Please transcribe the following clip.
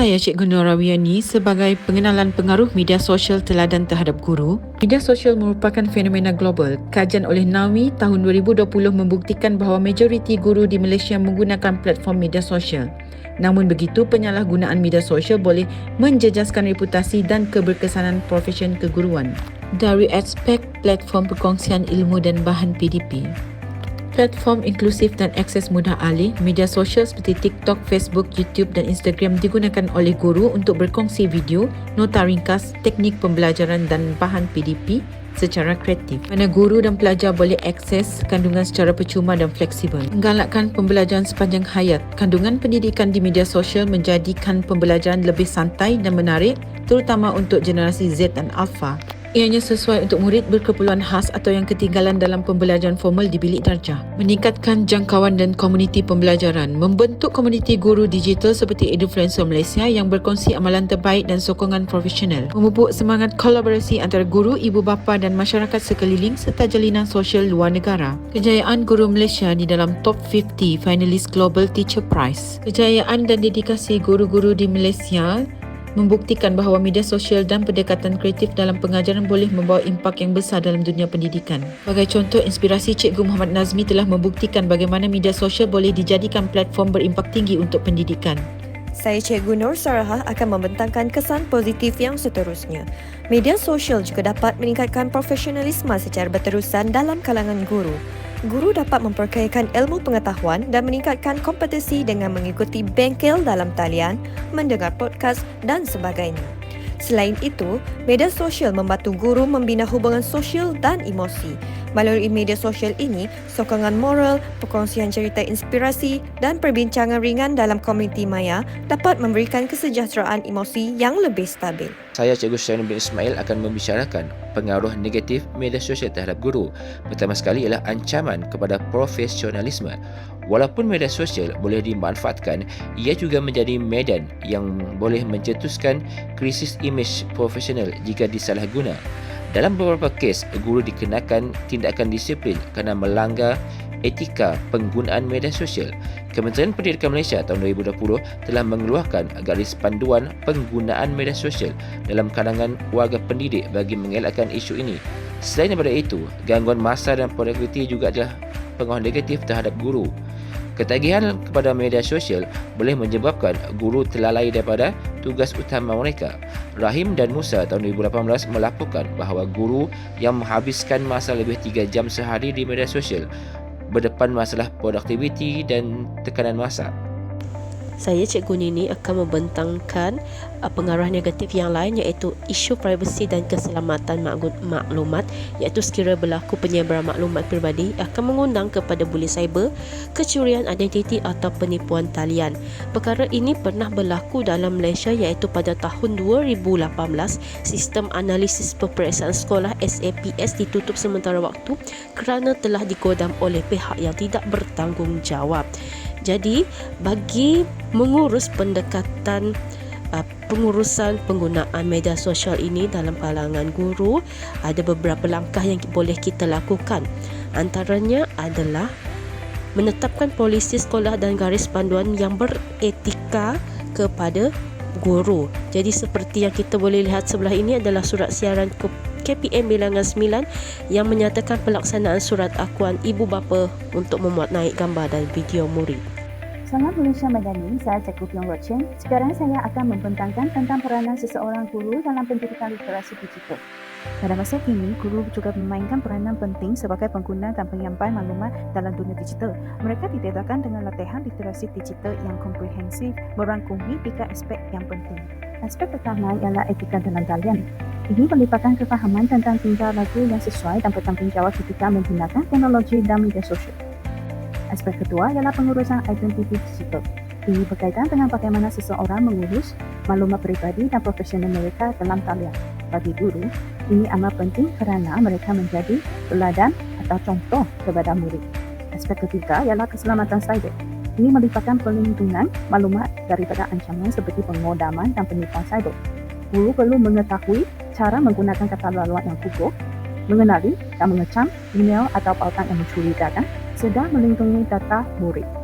Saya Cikgu Norawiani sebagai pengenalan pengaruh media sosial teladan terhadap guru. Media sosial merupakan fenomena global. Kajian oleh NAWI tahun 2020 membuktikan bahawa majoriti guru di Malaysia menggunakan platform media sosial. Namun begitu, penyalahgunaan media sosial boleh menjejaskan reputasi dan keberkesanan profesion keguruan. Dari aspek platform perkongsian ilmu dan bahan PDP. Platform inklusif dan akses mudah alih, media sosial seperti TikTok, Facebook, YouTube dan Instagram digunakan oleh guru untuk berkongsi video, nota ringkas, teknik pembelajaran dan bahan PDP secara kreatif. Mana guru dan pelajar boleh akses kandungan secara percuma dan fleksibel. Menggalakkan pembelajaran sepanjang hayat. Kandungan pendidikan di media sosial menjadikan pembelajaran lebih santai dan menarik terutama untuk generasi Z dan Alpha. Ianya sesuai untuk murid berkeperluan khas atau yang ketinggalan dalam pembelajaran formal di bilik darjah. Meningkatkan jangkauan dan komuniti pembelajaran. Membentuk komuniti guru digital seperti Edufluencer Malaysia yang berkongsi amalan terbaik dan sokongan profesional. Memupuk semangat kolaborasi antara guru, ibu bapa dan masyarakat sekeliling serta jalinan sosial luar negara. Kejayaan guru Malaysia di dalam top 50 finalis Global Teacher Prize. Kejayaan dan dedikasi guru-guru di Malaysia membuktikan bahawa media sosial dan pendekatan kreatif dalam pengajaran boleh membawa impak yang besar dalam dunia pendidikan. Sebagai contoh, inspirasi Cikgu Muhammad Nazmi telah membuktikan bagaimana media sosial boleh dijadikan platform berimpak tinggi untuk pendidikan. Saya Cikgu Nur Sarahah akan membentangkan kesan positif yang seterusnya. Media sosial juga dapat meningkatkan profesionalisme secara berterusan dalam kalangan guru. Guru dapat memperkayakan ilmu pengetahuan dan meningkatkan kompetisi dengan mengikuti bengkel dalam talian, mendengar podcast dan sebagainya. Selain itu, media sosial membantu guru membina hubungan sosial dan emosi. Melalui media sosial ini, sokongan moral, perkongsian cerita inspirasi dan perbincangan ringan dalam komuniti maya dapat memberikan kesejahteraan emosi yang lebih stabil. Saya Cikgu Syaiun bin Ismail akan membicarakan pengaruh negatif media sosial terhadap guru. Pertama sekali ialah ancaman kepada profesionalisme. Walaupun media sosial boleh dimanfaatkan, ia juga menjadi medan yang boleh mencetuskan krisis imej profesional jika disalahguna. Dalam beberapa kes, guru dikenakan tindakan disiplin kerana melanggar etika penggunaan media sosial. Kementerian Pendidikan Malaysia tahun 2020 telah mengeluarkan garis panduan penggunaan media sosial dalam kalangan warga pendidik bagi mengelakkan isu ini. Selain daripada itu, gangguan masa dan produktiviti juga adalah pengaruh negatif terhadap guru. Ketagihan kepada media sosial boleh menyebabkan guru terlalai daripada tugas utama mereka. Rahim dan Musa tahun 2018 melaporkan bahawa guru yang menghabiskan masa lebih 3 jam sehari di media sosial berdepan masalah produktiviti dan tekanan masa saya Cikgu Nini akan membentangkan uh, pengaruh negatif yang lain iaitu isu privasi dan keselamatan maklumat iaitu sekiranya berlaku penyebaran maklumat peribadi akan mengundang kepada buli cyber, kecurian identiti atau penipuan talian. Perkara ini pernah berlaku dalam Malaysia iaitu pada tahun 2018 sistem analisis peperiksaan sekolah SAPS ditutup sementara waktu kerana telah digodam oleh pihak yang tidak bertanggungjawab. Jadi bagi mengurus pendekatan uh, pengurusan penggunaan media sosial ini dalam kalangan guru ada beberapa langkah yang boleh kita lakukan. Antaranya adalah menetapkan polisi sekolah dan garis panduan yang beretika kepada guru. Jadi seperti yang kita boleh lihat sebelah ini adalah surat siaran ke KPM bilangan 9 yang menyatakan pelaksanaan surat akuan ibu bapa untuk memuat naik gambar dan video murid. Selamat Malaysia Madani, saya Cikgu Piong Rochen. Sekarang saya akan membentangkan tentang peranan seseorang guru dalam pendidikan literasi digital. Pada masa kini, guru juga memainkan peranan penting sebagai pengguna dan penyampai maklumat dalam dunia digital. Mereka didedahkan dengan latihan literasi digital yang komprehensif merangkumi tiga aspek yang penting. Aspek pertama ialah etika dalam talian. Ini melibatkan kefahaman tentang tingkah laku yang sesuai dan bertanggungjawab ketika menggunakan teknologi dan media sosial. Aspek kedua ialah pengurusan identiti digital. Ini berkaitan dengan bagaimana seseorang mengurus maklumat peribadi dan profesional mereka dalam talian. Bagi guru, ini amat penting kerana mereka menjadi teladan atau contoh kepada murid. Aspek ketiga ialah keselamatan cyber. Ini melibatkan perlindungan maklumat daripada ancaman seperti pengodaman dan penipuan cyber. Guru perlu mengetahui cara menggunakan kata laluan yang kukuh, mengenali dan mengecam email atau pautan yang mencurigakan sedang melindungi data murid.